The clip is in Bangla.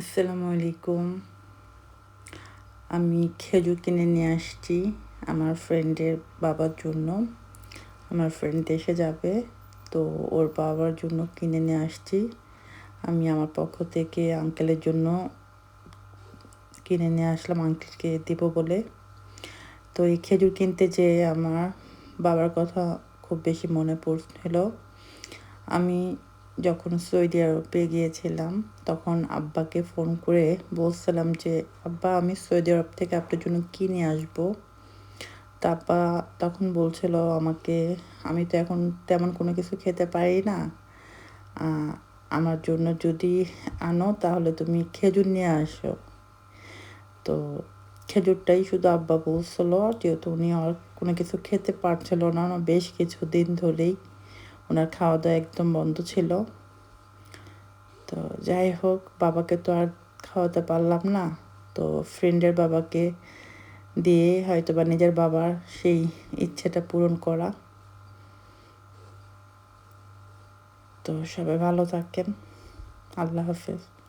আসসালামু আলাইকুম আমি খেজুর কিনে নিয়ে আসছি আমার ফ্রেন্ডের বাবার জন্য। আমার ফ্রেন্ড দেশে যাবে, তো ওর বাবার জন্য কিনে নিয়ে আসছি। আমি আমার পক্ষ থেকে আঙ্কেলের জন্য কিনে নিয়ে আসলাম আঙ্কেলকে দেবো বলে। তো এই খেজুর কিনতে যে আমার বাবার কথা খুব বেশি মনে পড়ছিল। আমি যখন সৌদি আরবে গিয়েছিলাম, তখন আব্বাকে ফোন করে বলছিলাম যে, আব্বা, আমি সৌদি আরব থেকে আপনার জন্য কিনে আসব? তা আব্বা তখন বলছিল আমাকে, আমি তো এখন তেমন কোনো কিছু খেতে পারি না। আমার জন্য যদি আনো তাহলে তুমি খেজুর নিয়ে আসো। তো খেজুরটাই শুধু আব্বা বলছিল, যেহেতু উনি আর কোনো কিছু খেতে পারছিল না, বেশ কিছু দিন ধরেই। ওনার খাওয়া দাওয়া একদম বন্ধ ছিল। তো যাই হোক, বাবাকে তো আর খাওয়াতে পারলাম না। তো ফ্রেন্ডের বাবাকে দিয়ে হয়তো বা নিজের বাবার সেই ইচ্ছেটা পূরণ করা। তো সবাই ভালো থাকেন। আল্লাহ হাফেজ।